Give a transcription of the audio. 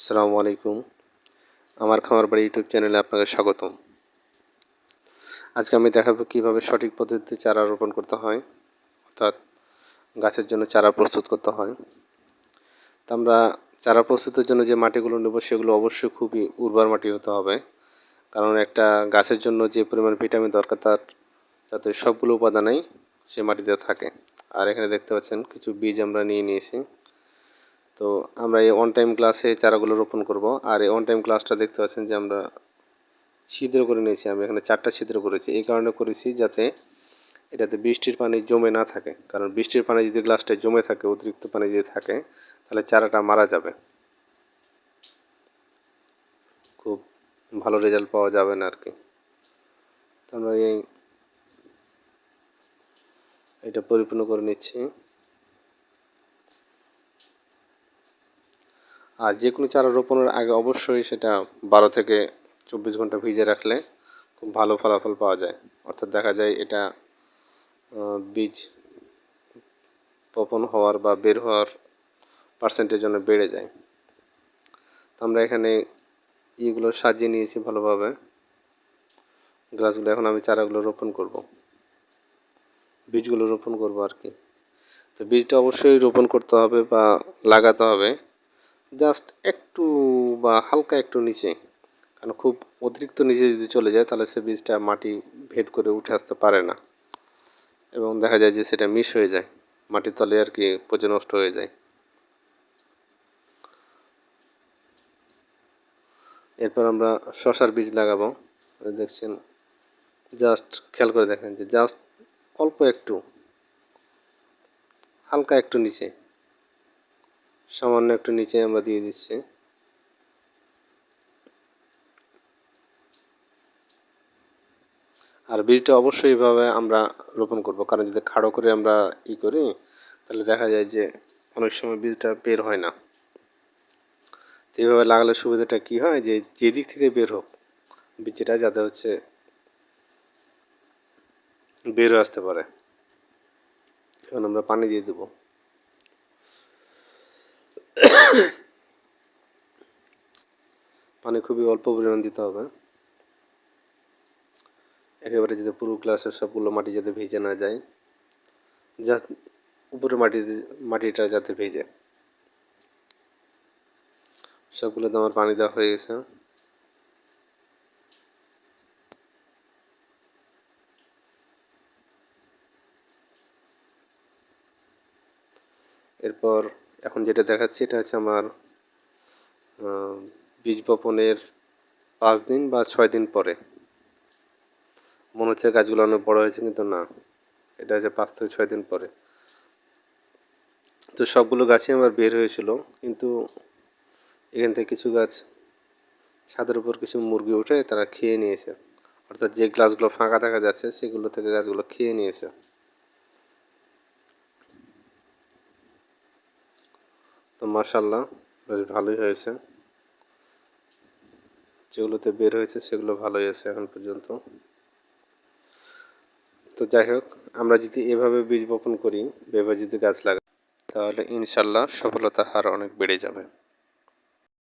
আসসালামু আলাইকুম। আমার খামার বাড়ি ইউটিউব চ্যানেলে আপনাকে স্বাগতম। আজকে আমি দেখাবো কীভাবে সঠিক পদ্ধতিতে চারা রোপণ করতে হয়, অর্থাৎ গাছের জন্য চারা প্রস্তুত করতে হয়। তা আমরা চারা প্রস্তুতের জন্য যে মাটিগুলো নেব, সেগুলো অবশ্যই খুবই উর্বর মাটি হতে হবে। কারণ একটা গাছের জন্য যে পরিমাণ ভিটামিন দরকার, তার যাতে সবগুলো উপাদানই সে মাটিতে থাকে। আর এখানে দেখতে পাচ্ছেন, কিছু বীজ আমরা নিয়ে নিয়েছি। তো আমরা এই অন টাইম ক্লাসে চারাগুলো রোপণ করব। আর এই অন টাইম ক্লাসটা দেখতে পাচ্ছেন যে আমরা ছিদ্র করে নিয়েছি, আমি এখানে চারটা ছিদ্র করেছি। এই কারণে করেছি যাতে এটাতে বৃষ্টির পানি জমে না থাকে। কারণ বৃষ্টির পানি যদি গ্লাসটায় জমে থাকে, অতিরিক্ত পানি যদি থাকে, তাহলে চারাটা মারা যাবে। খুব ভালো রেজাল্ট পাওয়া যাবে না আর কি আমরা এই এটা পরিপূর্ণ করে নিচ্ছি। আর যে কোনো চারা রোপণের আগে অবশ্যই সেটা বারো থেকে চব্বিশ ঘণ্টা ভিজে রাখলে খুব ভালো ফলাফল পাওয়া যায়। অর্থাৎ দেখা যায় এটা বীজ বপন হওয়ার বা বের হওয়ার পার্সেন্টেজ জন্য বেড়ে যায়। তো আমরা এখানে ইগুলো সাজিয়ে নিয়েছি ভালোভাবে। গাছগুলো এখন আমি চারাগুলো রোপণ করব। বীজগুলো রোপণ করব আর কি। তো বীজটা অবশ্যই রোপণ করতে হবে বা লাগাতে হবে। জাস্ট একটু বা হালকা একটু নিচে, কারণ খুব অতিরিক্ত নিচে যদি চলে যায় তাহলে সে বীজটা মাটি ভেদ করে উঠে আসতে পারে না। এবং দেখা যায় যে সেটা মিস হয়ে যায়, মাটির তলে আর কি পচে নষ্ট হয়ে যায়। এরপর আমরা শশার বীজ লাগাবো। দেখছেন, জাস্ট খেয়াল করে দেখেন যে জাস্ট অল্প একটু, হালকা একটু নিচে। সামান্য একটু নিচে আমরা দিয়ে দিচ্ছি। আর বীজটা অবশ্যই এভাবে আমরা রোপণ করব, কারণ যদি খাড়ো করে আমরা ই করি, তাহলে দেখা যায় যে অনেক সময় বীজটা বের হয় না। তো এইভাবে লাগালে সুবিধাটা কী হয়? যে যেদিক থেকে বের হোক, বীজটা যাতে হচ্ছে বের আসতে পারে। এখন আমরা পানি দিয়ে দেবো। পানি খুবই অল্প পরিমাণ দিতে হবে। একেবারে যাতে পুরো গ্লাসের সবগুলো মাটি যাতে ভিজে না যায়। জাস্ট উপরে মাটি মাটিটা যাতে ভেজে। সবগুলোতে আমার পানি দেওয়া হয়ে গেছে। এরপর এখন যেটা দেখাচ্ছি, এটা হচ্ছে আমার বীজ বপনের পাঁচ দিন বা ছয় দিন পরে। মনে হচ্ছে গাছগুলো অনেক বড় হয়েছে, কিন্তু না। এটা হচ্ছে পাঁচ থেকে ছয় দিন পরে। তো সবগুলো গাছই আমার বের হয়েছিল, কিন্তু এখান থেকে কিছু গাছ ছাদের উপর কিছু মুরগি উঠে তারা খেয়ে নিয়েছে। অর্থাৎ যে গাছগুলো ফাঁকা দেখা যাচ্ছে, সেগুলো থেকে গাছগুলো খেয়ে নিয়েছে। তো মার্শাল্লাহ বেশ ভালোই হয়েছে। যেগুলোতে বের হয়েছে সেগুলো ভালোই আছে এখন পর্যন্ত। তো যাই হোক, আমরা যদি এভাবে বীজ বপন করি, এভাবে যদি গাছ লাগাই, তাহলে ইনশাল্লাহ সফলতার হার অনেক বেড়ে যাবে।